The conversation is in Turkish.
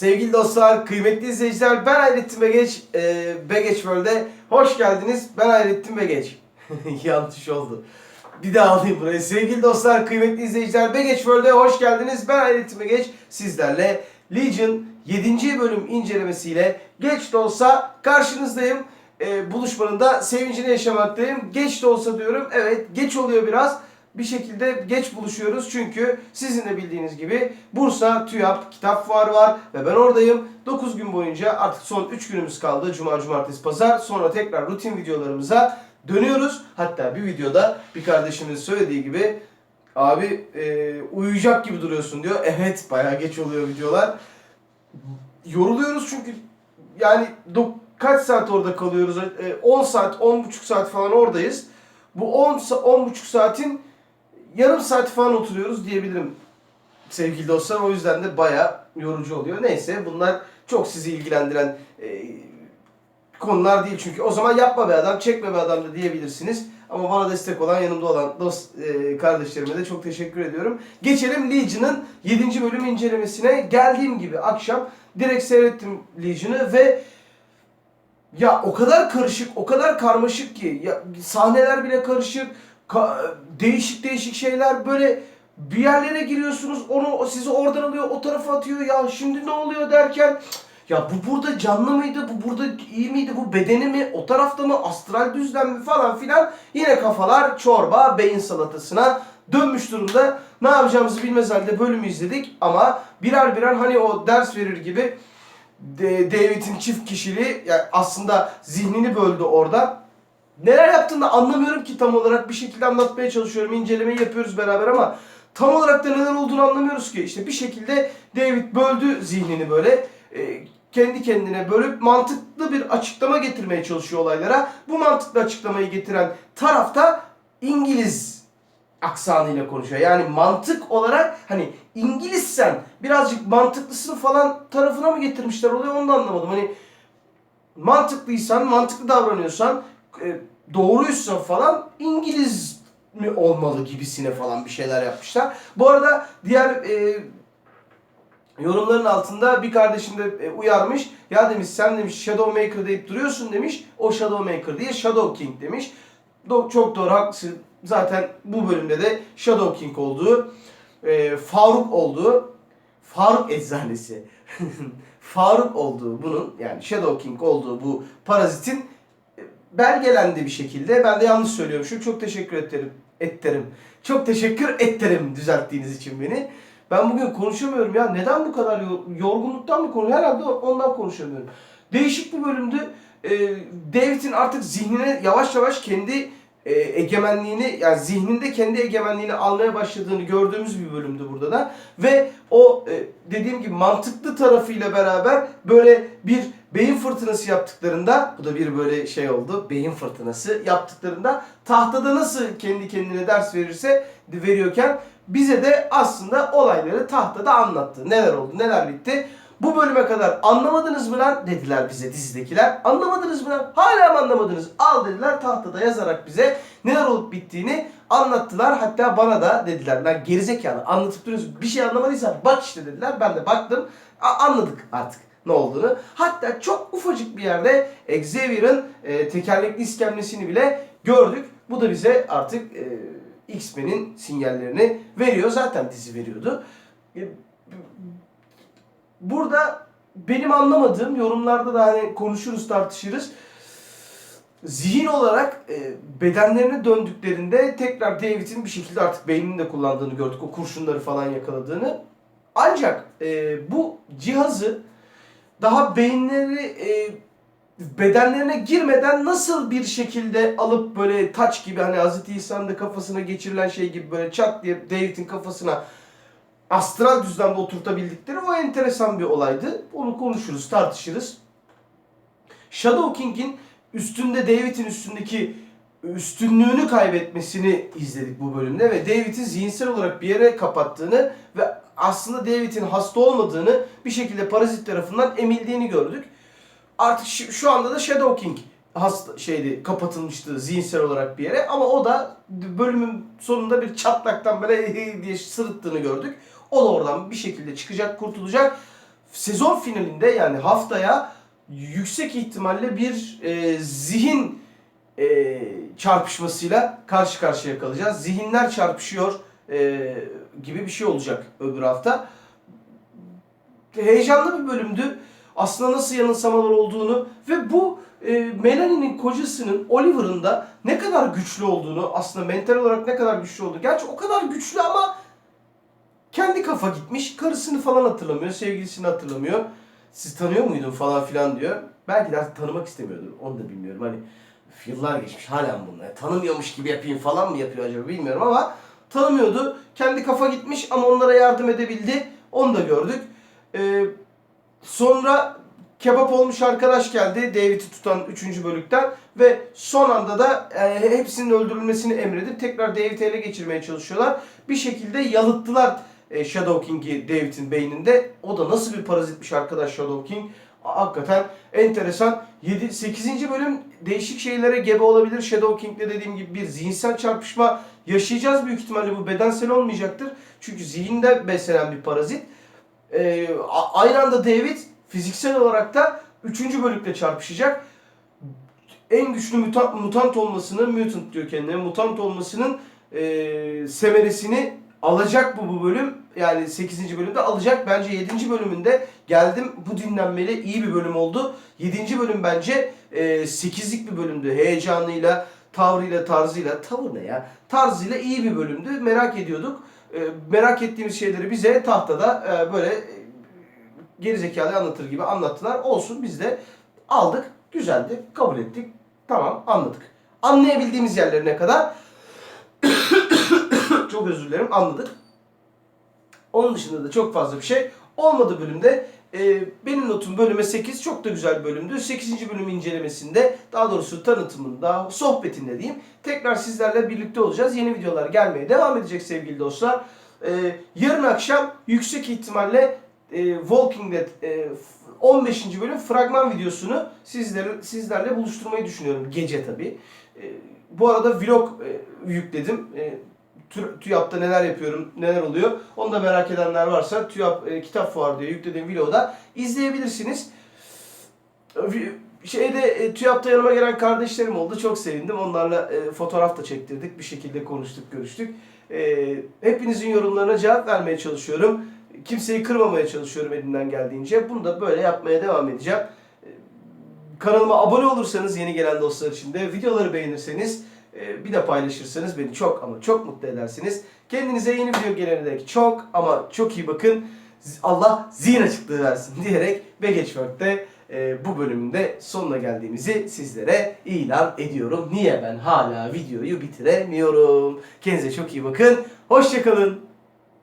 Sevgili dostlar, kıymetli izleyiciler, ben Hayrettin Begeç, e, Begeç World'e hoş geldiniz. Ben Hayrettin Begeç. Yanlış oldu. Bir daha alayım burayı. Sevgili dostlar, kıymetli izleyiciler, Begeç World'e hoş geldiniz. Ben Hayrettin Begeç, sizlerle Legion 7. bölüm incelemesiyle geç de olsa karşınızdayım. E, buluşmanın da sevincini yaşamaktayım. Geç de olsa diyorum, evet geç oluyor biraz bir şekilde geç buluşuyoruz. Çünkü sizin de bildiğiniz gibi Bursa TÜYAP kitap fuarı var ve ben oradayım. 9 gün boyunca artık son 3 günümüz kaldı. Cuma, cumartesi, pazar. Sonra tekrar rutin videolarımıza dönüyoruz. Hatta bir videoda bir kardeşimiz söylediği gibi abi e, uyuyacak gibi duruyorsun diyor. Evet bayağı geç oluyor videolar. Yoruluyoruz çünkü yani kaç saat orada kalıyoruz? E, 10 saat, 10,5 saat falan oradayız. Bu 10 sa- 10,5 saatin yarım saat falan oturuyoruz diyebilirim sevgili dostlar. O yüzden de bayağı yorucu oluyor. Neyse bunlar çok sizi ilgilendiren e, konular değil çünkü. O zaman yapma be adam, çekme be adam da diyebilirsiniz. Ama bana destek olan, yanımda olan dost e, kardeşlerime de çok teşekkür ediyorum. Geçelim Legion'ın 7. bölüm incelemesine. Geldiğim gibi akşam direkt seyrettim Legion'ı ve ya o kadar karışık, o kadar karmaşık ki ya sahneler bile karışık, ka- değişik değişik şeyler böyle bir yerlere giriyorsunuz, onu sizi oradan alıyor, o tarafa atıyor. Ya şimdi ne oluyor derken ya bu burada canlı mıydı, bu burada iyi miydi, bu bedeni mi, o tarafta mı, astral düzlem mi falan filan. Yine kafalar çorba, beyin salatasına dönmüş durumda. Ne yapacağımızı bilmez halde bölümü izledik ama birer birer hani o ders verir gibi David'in çift kişiliği yani aslında zihnini böldü orada. Neler yaptığını anlamıyorum ki tam olarak bir şekilde anlatmaya çalışıyorum. İncelemeyi yapıyoruz beraber ama tam olarak da neler olduğunu anlamıyoruz ki. İşte bir şekilde David böldü zihnini böyle. e, kendi kendine bölüp mantıklı bir açıklama getirmeye çalışıyor olaylara. Bu mantıklı açıklamayı getiren tarafta İngiliz aksanıyla konuşuyor. Yani mantık olarak hani İngilizsen birazcık mantıklısın falan tarafına mı getirmişler oluyor onu da anlamadım. Hani mantıklıysan, mantıklı davranıyorsan, e, doğruysa falan İngiliz mi olmalı gibisine falan bir şeyler yapmışlar. Bu arada diğer e, yorumların altında bir kardeşim de e, uyarmış. Ya demiş sen demiş Shadowmaker deyip duruyorsun demiş. O Shadowmaker değil Shadow King demiş. Do- çok doğru haklısın. Zaten bu bölümde de Shadow King olduğu, e, Faruk olduğu, Faruk eczanesi. Faruk olduğu bunun yani Shadow King olduğu bu parazitin belgelendi bir şekilde. Ben de yanlış söylüyormuşum. Çok teşekkür ederim. Etterim. Çok teşekkür etterim düzelttiğiniz için beni. Ben bugün konuşamıyorum ya. Neden bu kadar yor- yorgunluktan mı konuşuyorum? Herhalde ondan konuşamıyorum. Değişik bir bölümdü. Ee, David'in artık zihnine yavaş yavaş kendi e, egemenliğini yani zihninde kendi egemenliğini almaya başladığını gördüğümüz bir bölümdü burada da. Ve o e, dediğim gibi mantıklı tarafıyla beraber böyle bir beyin fırtınası yaptıklarında bu da bir böyle şey oldu. Beyin fırtınası yaptıklarında tahtada nasıl kendi kendine ders verirse veriyorken bize de aslında olayları tahtada anlattı. Neler oldu, neler bitti. Bu bölüme kadar anlamadınız mı lan dediler bize dizidekiler. Anlamadınız mı lan? Hala mı anlamadınız? Al dediler tahtada yazarak bize neler olup bittiğini anlattılar. Hatta bana da dediler lan gerizekalı anlatıp duruyorsun. Bir şey anlamadıysan bak işte dediler. Ben de baktım. A- anladık artık ne olduğunu. Hatta çok ufacık bir yerde Xavier'ın e, tekerlekli iskemlesini bile gördük. Bu da bize artık e, X-Men'in sinyallerini veriyor. Zaten dizi veriyordu. E, burada benim anlamadığım yorumlarda da hani konuşuruz tartışırız. Zihin olarak e, bedenlerine döndüklerinde tekrar David'in bir şekilde artık beynini de kullandığını gördük. O kurşunları falan yakaladığını. Ancak e, bu cihazı daha beyinleri e, bedenlerine girmeden nasıl bir şekilde alıp böyle taç gibi hani Hz. İsa'nın da kafasına geçirilen şey gibi böyle çat diye David'in kafasına astral düzlemde oturtabildikleri o enteresan bir olaydı. Onu konuşuruz, tartışırız. Shadow King'in üstünde David'in üstündeki üstünlüğünü kaybetmesini izledik bu bölümde ve David'in zihinsel olarak bir yere kapattığını ve aslında David'in hasta olmadığını bir şekilde parazit tarafından emildiğini gördük. Artık şu, anda da Shadow King hasta şeydi kapatılmıştı zihinsel olarak bir yere ama o da bölümün sonunda bir çatlaktan böyle diye sırıttığını gördük. O da oradan bir şekilde çıkacak, kurtulacak. sezon finalinde yani haftaya yüksek ihtimalle bir e, zihin e, çarpışmasıyla karşı karşıya kalacağız. Zihinler çarpışıyor e, gibi bir şey olacak öbür hafta. Heyecanlı bir bölümdü. Aslında nasıl yanılsamalar olduğunu ve bu e, Melanie'nin kocasının Oliver'ın da ne kadar güçlü olduğunu, aslında mental olarak ne kadar güçlü olduğunu. Gerçi o kadar güçlü ama kendi kafa gitmiş. Karısını falan hatırlamıyor, sevgilisini hatırlamıyor. Siz tanıyor muydun falan filan diyor. Belki de tanımak istemiyordur. Onu da bilmiyorum. Hani yıllar geçmiş halen bunlar. Tanımıyormuş gibi yapayım falan mı yapıyor acaba bilmiyorum ama tanımıyordu. Kendi kafa gitmiş ama onlara yardım edebildi. Onu da gördük. Ee, sonra kebap olmuş arkadaş geldi David'i tutan 3. bölükten ve son anda da e, hepsinin öldürülmesini emredip tekrar David'i ele geçirmeye çalışıyorlar. Bir şekilde yalıttılar e, Shadow King'i David'in beyninde. O da nasıl bir parazitmiş arkadaş Shadow King. Hakikaten enteresan. 7, 8. bölüm değişik şeylere gebe olabilir. Shadow King'le dediğim gibi bir zihinsel çarpışma yaşayacağız büyük ihtimalle. Bu bedensel olmayacaktır. Çünkü zihinde beslenen bir parazit. A- aynı anda David fiziksel olarak da 3. bölükte çarpışacak. En güçlü mutant, mutant olmasının, mutant diyor kendine, mutant olmasının e, semeresini alacak bu bu bölüm. Yani 8. bölümde alacak. Bence 7. bölümünde geldim. Bu dinlenmeli iyi bir bölüm oldu. 7. bölüm bence e, 8'lik bir bölümdü. Heyecanıyla, tavrıyla, tarzıyla. Tavır ne ya? Tarzıyla iyi bir bölümdü. Merak ediyorduk. E, merak ettiğimiz şeyleri bize tahtada e, böyle e, gerizekalı anlatır gibi anlattılar. Olsun biz de aldık. Güzeldi. Kabul ettik. Tamam anladık. Anlayabildiğimiz yerlerine kadar çok özür dilerim anladık. Onun dışında da çok fazla bir şey olmadı bölümde. Ee, benim notum bölüme 8 çok da güzel bir bölümdü. 8. bölüm incelemesinde daha doğrusu tanıtımında, sohbetinde diyeyim. Tekrar sizlerle birlikte olacağız. Yeni videolar gelmeye devam edecek sevgili dostlar. Ee, yarın akşam yüksek ihtimalle e, Walking Dead e, 15. bölüm fragman videosunu sizlere, sizlerle buluşturmayı düşünüyorum. Gece tabi. bu arada vlog e, yükledim. E, TÜYAP'ta neler yapıyorum, neler oluyor. Onu da merak edenler varsa TÜYAP e, kitap fuarı diye yüklediğim vlogu da izleyebilirsiniz. Şeyde e, TÜYAP'ta yanıma gelen kardeşlerim oldu. Çok sevindim. Onlarla e, fotoğraf da çektirdik. Bir şekilde konuştuk, görüştük. E, hepinizin yorumlarına cevap vermeye çalışıyorum. Kimseyi kırmamaya çalışıyorum elimden geldiğince. Bunu da böyle yapmaya devam edeceğim. E, Kanalıma abone olursanız yeni gelen dostlar için de videoları beğenirseniz bir de paylaşırsanız beni çok ama çok mutlu edersiniz. Kendinize yeni video gelene dek çok ama çok iyi bakın. Allah zihin açıklığı versin diyerek ve Geçwork'te e, bu bölümünde sonuna geldiğimizi sizlere ilan ediyorum. Niye ben hala videoyu bitiremiyorum? Kendinize çok iyi bakın. Hoşçakalın.